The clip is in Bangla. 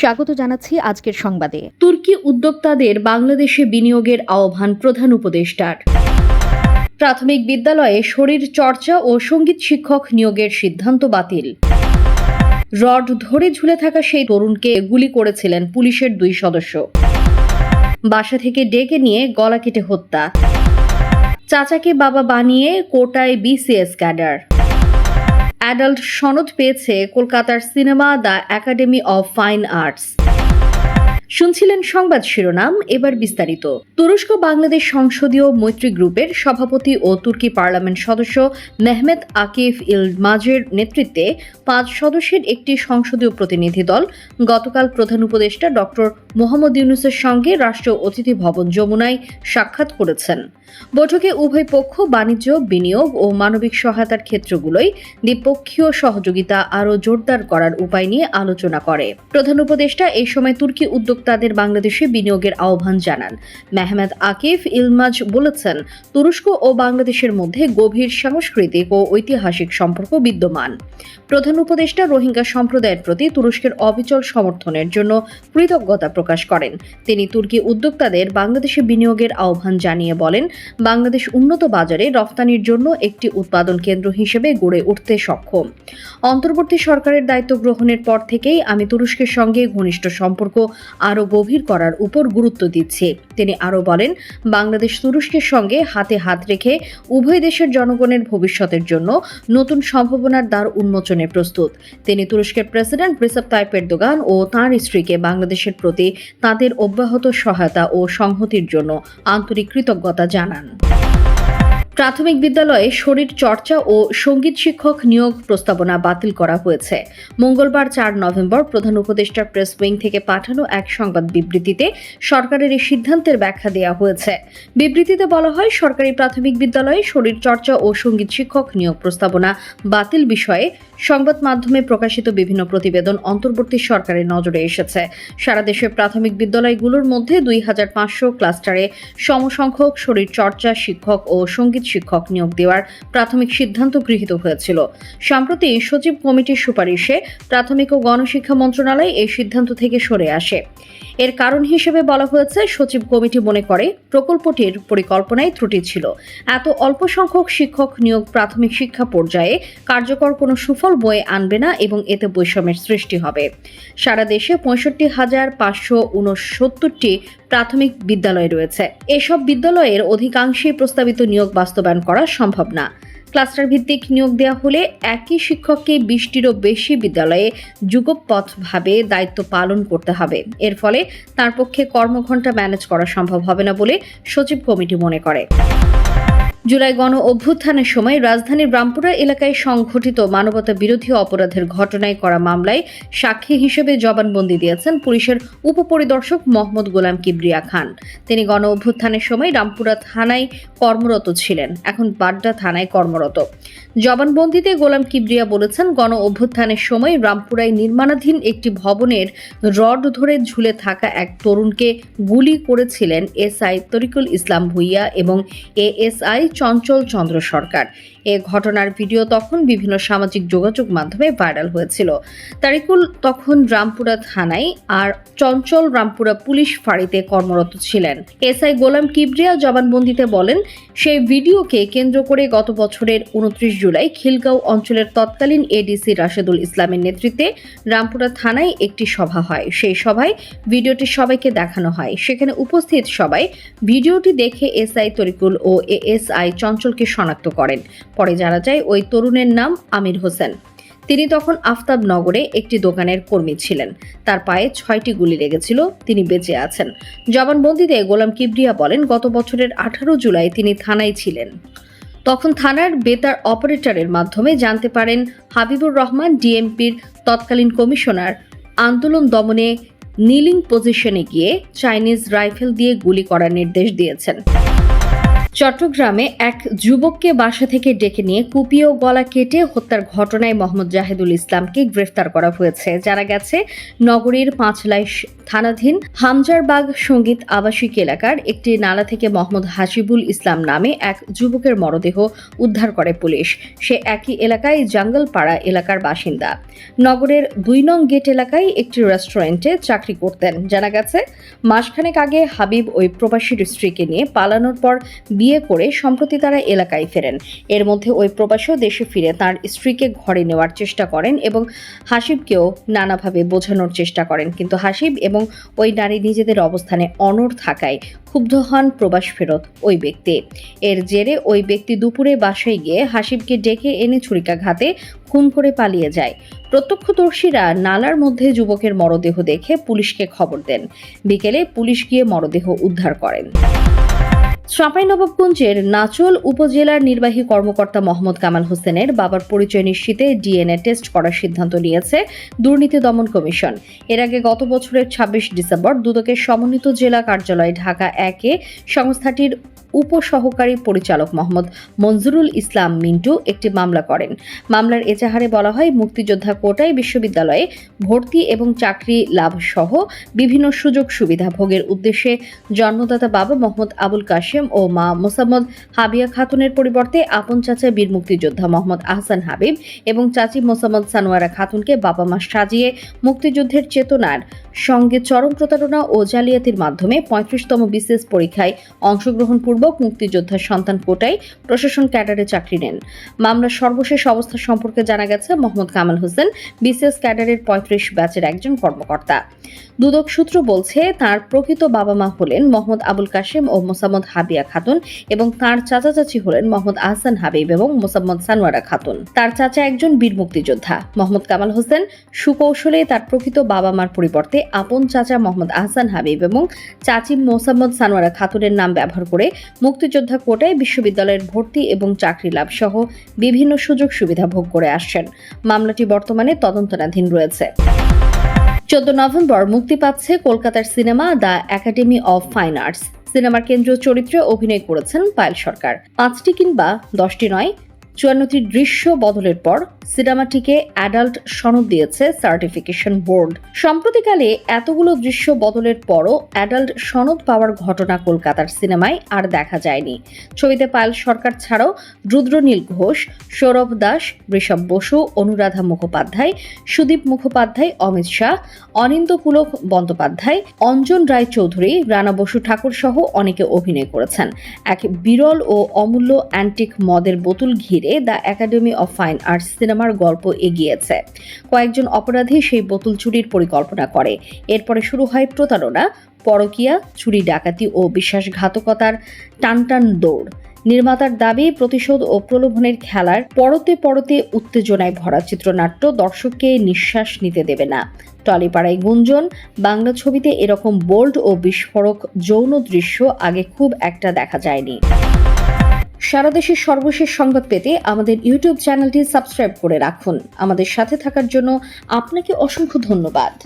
স্বাগত জানাচ্ছি আজকের সংবাদে। তুর্কি উদ্যোক্তাদের বাংলাদেশে বিনিয়োগের আহ্বান প্রধান উপদেষ্টার। প্রাথমিক বিদ্যালয়ে শরীর চর্চা ও সংগীত শিক্ষক নিয়োগের সিদ্ধান্ত বাতিল। রড ধরে ঝুলে থাকা সেই তরুণকে গুলি করেছিলেন পুলিশের দুই সদস্য। বাসা থেকে ডেকে নিয়ে গলা কেটে হত্যা। চাচাকে বাবা বানিয়ে কোটায় বিসিএস ক্যাডার। অ্যাডাল্ট সনদ পেয়েছে কলকাতার cinema the academy of fine arts. শুনছিলেন সংবাদ শিরোনাম, এবার বিস্তারিত। তুরস্ক বাংলাদেশ সংসদীয় মৈত্রী গ্রুপের সভাপতি ও তুর্কি পার্লামেন্ট সদস্য মেহমেদ আকিফ ইলমাজের নেতৃত্বে পাঁচ সদস্যের একটি সংসদীয় প্রতিনিধি দল, গতকাল প্রধান উপদেষ্টা ডক্টর মোহাম্মদ ইউনুসের সঙ্গে রাষ্ট্র অতিথি ভবন যমুনায় সাক্ষাৎ করেছেন। বৈঠকে উভয় পক্ষ বাণিজ্য, বিনিয়োগ ও মানবিক সহায়তার ক্ষেত্রগুলোই দ্বিপক্ষীয় সহযোগিতা আরও জোরদার করার উপায় নিয়ে আলোচনা করে। প্রধান উপদেষ্টা এই সময় তুর্কি উদ্যোক্তাদের বাংলাদেশে বিনিয়োগের আহ্বান জানান। মেহমেদ আকিফ ইলমাজ বলেছেন, তুরস্ক ও বাংলাদেশের মধ্যে গভীর সাংস্কৃতিক ও ঐতিহাসিক সম্পর্ক বিদ্যমান। প্রধান উপদেষ্টা রোহিঙ্গা সম্প্রদায়ের প্রতি তুরস্কের অবিচল সমর্থনের জন্য কৃতজ্ঞতা প্রকাশ করেন। তিনি তুর্কি উদ্যোক্তাদের বাংলাদেশে বিনিয়োগের আহ্বান জানিয়ে বলেন, বাংলাদেশ উন্নত বাজারে রফতানির জন্য একটি উৎপাদন কেন্দ্র হিসেবে গড়ে উঠতে সক্ষম। অন্তর্বর্তী সরকারের দায়িত্ব গ্রহণের পর থেকেই আমি তুরস্কের সঙ্গে ঘনিষ্ঠ সম্পর্ক আরও গভীর করার উপর গুরুত্ব দিচ্ছি। তিনি আরও বলেন, বাংলাদেশ তুরস্কের সঙ্গে হাতে হাত রেখে উভয় দেশের জনগণের ভবিষ্যতের জন্য নতুন সম্ভাবনার দ্বার উন্মোচনে প্রস্তুত। তিনি তুরস্কের প্রেসিডেন্ট রিসেপ তাইপ এরদোগান ও তাঁর স্ত্রীকে বাংলাদেশের প্রতি তাদের অব্যাহত সহায়তা ও সংহতির জন্য আন্তরিক কৃতজ্ঞতা জানান। প্রাথমিক বিদ্যালয়ে শরীর চর্চা ও সংগীত শিক্ষক নিয়োগ প্রস্তাবনা বাতিল করা হয়েছে। মঙ্গলবার চার নভেম্বর প্রধান উপদেষ্টার প্রেস উইং থেকে পাঠানো এক সংবাদ বিবৃতিতে সরকারের এই সিদ্ধান্তের ব্যাখ্যা দেওয়া হয়েছে। বিবৃতিতে বলা হয়, সরকারি প্রাথমিক বিদ্যালয়ে শরীর চর্চা ও সংগীত শিক্ষক নিয়োগ প্রস্তাবনা বাতিল বিষয়ে সংবাদ মাধ্যমে প্রকাশিত বিভিন্ন প্রতিবেদন অন্তর্বর্তী সরকারের নজরে এসেছে। সারা দেশের প্রাথমিক বিদ্যালয়গুলোর মধ্যে দুই হাজার পাঁচশো ক্লাস্টারে সমসংখ্যক শরীর চর্চা শিক্ষক ও সংগীত শিক্ষক নিয়োগ দেওয়ার প্রাথমিক সিদ্ধান্ত গৃহীত হয়েছিল। সম্প্রতি সচিব কমিটির সুপারিশে প্রাথমিক ও গণশিক্ষা মন্ত্রণালয় এই সিদ্ধান্ত থেকে সরে আসে। এর কারণ হিসেবে বলা হয়েছে, সচিব কমিটি মনে করে প্রকল্পটির পরিকল্পনায় ত্রুটি ছিল। এত অল্প সংখ্যক শিক্ষক নিয়োগ প্রাথমিক শিক্ষা পর্যায়ে কার্যকর কোনো সুফল বয়ে আনবে না এবং এতে বৈষম্যের সৃষ্টি হবে। সারা দেশে পঁয়ষট্টি হাজার পাঁচশো উনসত্তরটি প্রাথমিক বিদ্যালয় রয়েছে। এসব বিদ্যালয়ের অধিকাংশই প্রস্তাবিত নিয়োগ বাস্তবায়ন করা সম্ভব না। ক্লাস্টার ভিত্তিক নিয়োগ দেওয়া হলে একই শিক্ষককে বিশটিরও বেশি বিদ্যালয়ে যুগপথভাবে দায়িত্ব পালন করতে হবে। এর ফলে তার পক্ষে কর্মঘণ্টা ম্যানেজ করা সম্ভব হবে না বলে সচিব কমিটি মনে করে। জুলাই গণ অভ্যুত্থানের সময় রাজধানীর রামপুরা এলাকায় সংঘটিত মানবতা বিরোধী অপরাধের ঘটনায় করা মামলায় সাক্ষী হিসেবে জবানবন্দি দিয়েছেন পুলিশের উপপরিদর্শক মোহাম্মদ গোলাম কিবরিয়া খান। তিনি গণ অভ্যুত্থানের সময় রামপুরা থানায় কর্মরত ছিলেন। এখন বাড্ডা থানায় কর্মরত। জবানবন্দিতে গোলাম কিবরিয়া বলেছেন, গণ অভ্যুত্থানের সময় রামপুরায় নির্মাণাধীন একটি ভবনের রড ধরে ঝুলে থাকা এক তরুণকে গুলি করেছিলেন এসআই তরিকুল ইসলাম ভুইয়া এবং এএসআই চঞ্চল চন্দ্র সরকার। এ ঘটনার ভিডিও তখন বিভিন্ন সামাজিক যোগাযোগ মাধ্যমে ভাইরাল হয়েছিল। তারিকুল তখন রামপুরা থানায় আর চঞ্চল রামপুরা পুলিশ ফাঁড়িতে কর্মরত ছিলেন। এসআই গোলাম কিবরিয়া জবানবন্দিতে বলেন, সেই ভিডিওকে কেন্দ্র করে গত বছরের উনত্রিশ জুলাই খিলগাঁও অঞ্চলের তৎকালীন এডিসি রাশেদুল ইসলামের নেতৃত্বে রামপুরা থানায় একটি সভা হয়। সেই সভায় ভিডিওটি সবাইকে দেখানো হয়। সেখানে উপস্থিত সবাই ভিডিওটি দেখে এসআই তরিকুল ও এএসআই চঞ্চলকে শনাক্ত করেন। পরে জানা যায়, ওই তরুণের নাম আমির হোসেন। তিনি তখন আফতাবনগরে একটি দোকানের কর্মী ছিলেন। তার পায়ে ছয়টি গুলি লেগেছিল, তিনি বেঁচে আছেন। জবানবন্দিতে গোলাম কিবরিয়া বলেন, গত বছরের আঠারো জুলাই তিনি থানায় ছিলেন। তখন থানার বেতার অপারেটরের মাধ্যমে জানতে পারেন, হাবিবুর রহমান ডিএমপির তৎকালীন কমিশনার আন্দোলন দমনে নিলিং পজিশনে গিয়ে চাইনিজ রাইফেল দিয়ে গুলি করার নির্দেশ দিয়েছেন। চট্টগ্রামে এক যুবককে বাসা থেকে ডেকে নিয়ে কুপিয়ে গলা কেটে হত্যার ঘটনায় মোহাম্মদ জাহেদুল ইসলামকে গ্রেফতার করা হয়েছে। জানা গেছে, নগরীর পাঁচলাই থানাধীন হামজারবাগ সংগীত আবাসিক এলাকার একটি নালা থেকে মোহাম্মদ হাসিবুল ইসলাম নামে এক যুবকের মরদেহ উদ্ধার করে পুলিশ। সে একই এলাকায় জঙ্গলপাড়া এলাকার বাসিন্দা। নগরের দুই নং গেট এলাকায় একটি রেস্টুরেন্টে চাকরি করতেন। জানা গেছে, মাসখানেক আগে হাবিব ওই প্রবাসীর স্ত্রীকে নিয়ে পালানোর পর বিয়ে করে সম্প্রতি তারা এলাকায় ফেরেন। এর মধ্যে ওই প্রবাসীও দেশে ফিরে তার স্ত্রীকে ঘরে নেওয়ার চেষ্টা করেন এবং হাসিবকেও নানাভাবে বোঝানোর চেষ্টা করেন। কিন্তু হাসিব এবং ওই নারী নিজেদের অবস্থানে অনড় থাকায় ক্ষুব্ধ হন প্রবাস ফেরত ওই ব্যক্তি। এর জেরে ওই ব্যক্তি দুপুরে বাসায় গিয়ে হাসিবকে ডেকে এনে ছুরিকাঘাতে খুন করে পালিয়ে যায়। প্রত্যক্ষদর্শীরা নালার মধ্যে যুবকের মরদেহ দেখে পুলিশকে খবর দেন। বিকেলে পুলিশ গিয়ে মরদেহ উদ্ধার করেন। চাঁপাইনবাবগঞ্জের নাচল উপজেলার নির্বাহী কর্মকর্তা মোহাম্মদ কামাল হোসেনের বাবার পরিচয় নিশ্চিতে ডিএনএ টেস্ট করার সিদ্ধান্ত নিয়েছে দুর্নীতি দমন কমিশন। এর আগে গত বছরের ছাব্বিশ ডিসেম্বর দুদকের সমন্বিত জেলা কার্যালয় ঢাকা একে সংস্থাটির উপসহকারী পরিচালক মোহাম্মদ মঞ্জুরুল ইসলাম মিন্টু একটি মামলা করেন। মামলার এজাহারে বলা হয়, মুক্তিযোদ্ধা কোটায় বিশ্ববিদ্যালয়ে ভর্তি এবং চাকরি লাভ সহ বিভিন্ন সুযোগ সুবিধা ভোগের উদ্দেশ্যে জন্মদাতা বাবা মোহাম্মদ আবুল কাশেম ও মা মোসাম্মদ হাবিয়া খাতুনের পরিবর্তে আপন চাচা বীর মুক্তিযোদ্ধা মোহাম্মদ আহসান হাবিব এবং চাচি মোসাম্মদ সানোয়ারা খাতুনকে বাবা মা সাজিয়ে মুক্তিযুদ্ধের চেতনার সঙ্গে চরম প্রতারণা ও জালিয়াতির মাধ্যমে পঁয়ত্রিশতম বিশেষ পরীক্ষায় অংশগ্রহণপূর্বক মুক্তিযোদ্ধার সন্তান কোটায় প্রশাসন ক্যাডারে চাকরি নেন। মামলার সর্বশেষ অবস্থা সম্পর্কে জানা গেছে মোহাম্মদ কামাল হোসেন, বিসিএস ক্যাডারের পঁয়ত্রিশ ব্যাচের একজন কর্মকর্তা। দুদক সূত্র বলছে, তার প্রকৃত বাবা মা হলেন মোহাম্মদ আবুল কাশেম ও মোসাম্মদ হাবিয়া খাতুন এবং তার চাচা চাচি হলেন মোহাম্মদ আহসান হাবিব এবং মোসাম্মদ সানোয়ারা খাতুন। তার চাচা একজন বীর মুক্তিযোদ্ধা। মোহাম্মদ কামাল হোসেন সুকৌশলে তার প্রকৃত বাবা মার পরিবর্তে আপন চাচা মোহাম্মদ আহসান হাবিব এবং চাচি মোসাম্মদ সানোয়ারা খাতুনের নাম ব্যবহার করে মুক্তিযোদ্ধা কোটায় বিশ্ববিদ্যালয়ের ভর্তি এবং চাকরি লাভ সহ বিভিন্ন সুযোগ সুবিধা ভোগ করে আসছেন। মামলাটি বর্তমানে তদন্তনাধীন রয়েছে। চোদ্দ নভেম্বর মুক্তি পাচ্ছে কলকাতার cinema the academy of fine arts. সিনেমার কেন্দ্রীয় চরিত্রে অভিনয় করেছেন পায়েল সরকার। পাঁচটি কিংবা দশটি নয় চুয়ান্নটি দৃশ্য বদলের পর সিনেমাটিকে অ্যাডাল্ট সনদ দিয়েছে সার্টিফিকেশন বোর্ড। সম্প্রতিকালে এতগুলো দৃশ্য বদলের পরও অ্যাডাল্ট সনদ পাওয়ার ঘটনা কলকাতার সিনেমায় আর দেখা যায়নি। ছবিতে পায়েল সরকার ছাড়াও রুদ্রনীল ঘোষ, সৌরভ দাস, ঋষভ বসু, অনুরাধা মুখোপাধ্যায়, সুদীপ মুখোপাধ্যায়, অমিত শাহ অনিন্দ পুলক বন্দ্যোপাধ্যায়, অঞ্জন রায় চৌধুরী রানা বসু ঠাকুর সহ অনেকে অভিনয় করেছেন। এক বিরল ও অমূল্য অ্যান্টিক মদের বোতল ঘিরে the academy of fine arts সিনেমার গল্প এগিয়েছে। কয়েকজন অপরাধী সেই বোতল চুরির পরিকল্পনা করে। এরপরে শুরু হয় প্রতারণা, পরকিয়া, চুরি ডাকাতি ও বিশ্বাসঘাতকতার টানটান দৌড়। নির্মাতার দাবি, প্রতিশোধ ও প্রলোভনের খেলার পরতে পরতে উত্তেজনায় ভরা চিত্রনাট্য দর্শককে নিঃশ্বাস নিতে দেবে না। টলিপাড়ায় গুঞ্জন, বাংলা ছবিতে এরকম বোল্ড ও বিস্ফোরক যৌন দৃশ্য আগে খুব একটা দেখা যায়নি। সারা দেশের সর্বশেষ সংবাদ পেতে আমাদের ইউটিউব চ্যানেলটি সাবস্ক্রাইব করে রাখুন। আমাদের সাথে থাকার জন্য আপনাকে অসংখ্য ধন্যবাদ।